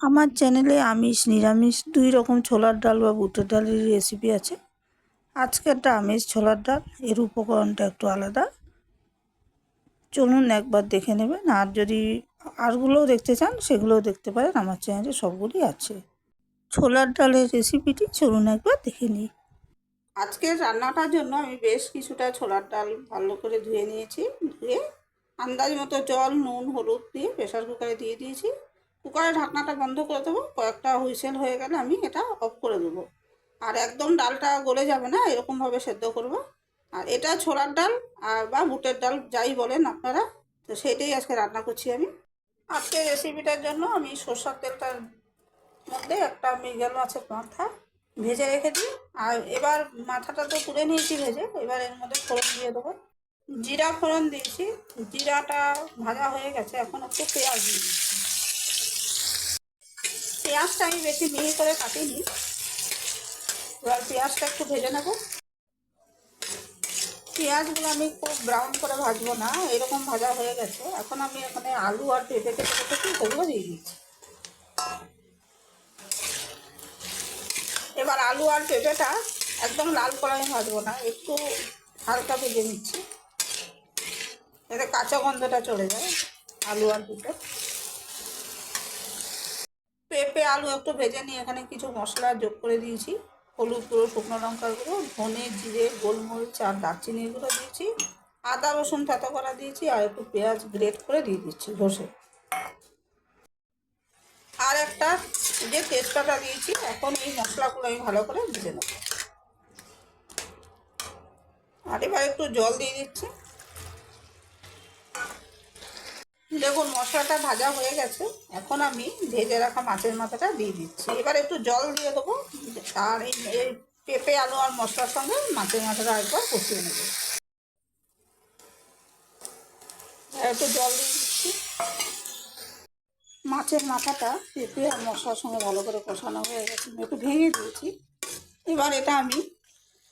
আমার চ্যানেলে আমিষ, নিরামিষ, দুই রকম ছোলার ডাল বা বুটের ডালের রেসিপি আছে। আজকেরটা আমিষ ছোলার ডাল, এর উপকরণটা একটু আলাদা। চলুন একবার দেখে নেবেন, আর যদি আরগুলোও দেখতে চান, সেগুলোও দেখতে পারেন, আমার চ্যানেলে সবগুলি আছে। ছোলার ডালের রেসিপিটি চলুন একবার দেখে নিই। আজকের রান্নাটার জন্য আমি বেশ কিছুটা ছোলার ডাল ভালো করে ধুয়ে নিয়েছি, ধুয়ে আন্দাজ মতো জল, নুন, হলুদ দিয়ে প্রেশার কুকারে দিয়ে দিয়েছি। কুকারের ঢাকনাটা বন্ধ করে দেবো, কয়েকটা হুইসেল হয়ে গেলে আমি এটা অফ করে দেবো। আর একদম ডালটা গলে যাবে না, এরকমভাবে সেদ্ধ করব। আর এটা ছোলার ডাল, আর বা বুটের ডাল, যাই বলেন আপনারা, তো সেটাই আজকে রান্না করছি আমি। আজকে রেসিপিটার জন্য আমি সর্ষার তেলটার মধ্যে একটা মৃগেল মাছের মাথা ভেজে রেখে দিই। আর এবার মাথাটা তো তুলে নিয়েছি ভেজে, এবার এর মধ্যে ফোড়ন দিয়ে দেবো। জিরা ফোড়ন দিয়েছি, জিরাটা ভাজা হয়ে গেছে, এখন একটু পেঁয়াজ দিয়ে দিচ্ছি। পেঁয়াজটা আমি বেশি মিহি করে কাটিনি। এবার পেঁয়াজটা একটু ভেজে নেব। পেঁয়াজগুলো আমি খুব ব্রাউন করে ভাজবো না, এরকম ভাজা হয়ে গেছে। এখন আমি এখানে আলু আর পেঁপে কেটে কেটেছি সেগুলো দিয়ে দিচ্ছি। এবার আলু আর পেঁপেটা একদম লাল আমি ভাজবো না, একটু হালকা ভেজে নিচ্ছি। এতে কাঁচা গন্ধটা চলে যায়, আলু আর পেঁপে। পেঁপে, আলু একটু ভেজে নিয়ে এখানে কিছু মশলা যোগ করে দিয়েছি। হলুদ গুঁড়ো, শুকনো লঙ্কার গুঁড়ো, ধনে জিরে, গোলমরিচ আর দারচিনি গুঁড়ো দিয়েছি। আদা, রসুন, থেতো করা দিয়েছি আর একটু পেঁয়াজ গ্রেট করে দিয়ে দিচ্ছি ঘষে। আর একটা যে তেজপাতা দিয়েছি, এখন এই মশলাগুলো আমি ভালো করে ভেজে নেব। আর এবার একটু জল দিয়ে দিচ্ছি। দেখুন, মশলাটা ভাজা হয়ে গেছে। এখন আমি ভেজে রাখা মাছের মাথাটা দিয়ে দিচ্ছি। এবার একটু জল দিয়ে দেবো। আর এই পেঁপে, আলু আর মশলার সঙ্গে মাছের মাথাটা একবার কষিয়ে নেব। একটু জল দিয়ে দিচ্ছি। মাছের মাথাটা পেঁপে আর মশলার সঙ্গে ভালো করে কষানো হয়ে গেছে। একটু ভেঙে দিয়েছি। এবার এটা আমি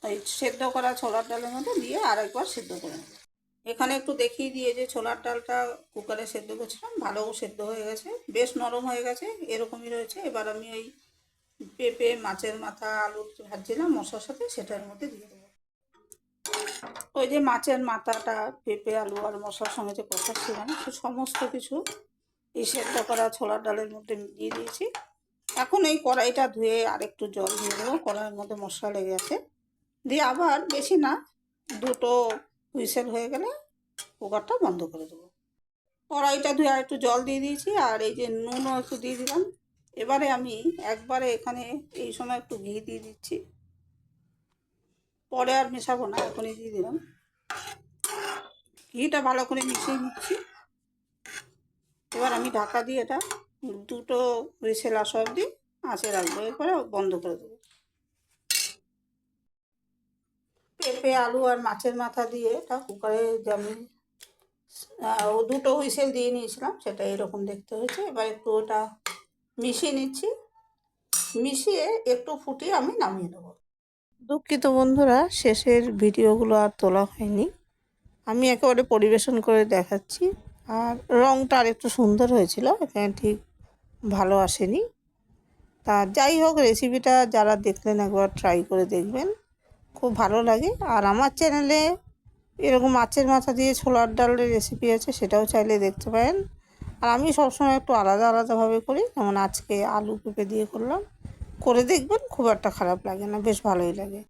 এই সেদ্ধ করা ছোলার ডালের মধ্যে দিয়ে আরেকবার সেদ্ধ করে নেব। এখানে একটু দেখিয়ে দিয়ে যে ছোলার ডালটা কুকারে সেদ্ধ করছিলাম ভালো সেদ্ধ হয়ে গেছে। বেশ নরম হয়ে গেছে, এরকমই রয়েছে। এবার আমি ওই পেঁপে, মাছের মাথা, আলু ভাজছিলাম, মশলার সাথে সেটার মধ্যে দিয়ে দেবো। ওই যে মাছের মাথাটা, পেঁপে, আলু আর মশলার সঙ্গে যে কষাচ্ছিলাম সে সমস্ত কিছু এই সেদ্ধ করা ছোলার ডালের মধ্যে দিয়ে দিয়েছি। এখন এই কড়াইটা ধুয়ে আরেকটু জল দিয়ে দেবো, কড়াইয়ের মধ্যে মশলা লেগে আছে। দিয়ে আবার বেশি না, দুটো হুইসেল হয়ে গেলে কুকারটা বন্ধ করে দেবো। কড়াইটা ধুয়ে একটু জল দিয়ে দিয়েছি আর এই যে নুনও একটু দিয়ে দিলাম। এবারে আমি একবারে এখানে এই সময় একটু ঘি দিয়ে দিচ্ছি। পরে আর মেশাবো না, এখনই দিয়ে দিলাম। ঘিটা ভালো করে মিশিয়ে নিচ্ছি। এবার আমি ঢাকা দিয়ে এটা দুটো হুইসেল আসা অবধি আঁচে রাখব। এরপরে বন্ধ করে দেবো। পেঁপে, আলু আর মাছের মাথা দিয়ে এটা কুকারে যে আমি ও দুটো হুইসেল দিয়ে নিয়েছিলাম, সেটা এরকম দেখতে হয়েছে। এবার একটু ওটা মিশিয়ে নিচ্ছি। মিশিয়ে একটু ফুটিয়ে আমি নামিয়ে দেবো দুঃখিত বন্ধুরা, শেষের ভিডিওগুলো আর তোলা হয়নি। আমি একেবারে পরিবেশন করে দেখাচ্ছি। আর রঙটা আর একটু সুন্দর হয়েছিল, এখানে ঠিক ভালো আসেনি। তা যাই হোক রেসিপিটা যারা দেখলেন একবার ট্রাই করে দেখবেন। খুব ভালো লাগে। আর আমার চ্যানেলে এরকম মাছের মাথা দিয়ে ছোলার ডালের রেসিপি আছে, সেটাও চাইলে দেখতে পারেন। আর আমি সবসময় একটু আলাদা আলাদাভাবে করি, যেমন আজকে আলু পেঁপে দিয়ে করলাম। করে দেখবেন, খুব একটা খারাপ লাগে না, বেশ ভালোই লাগে।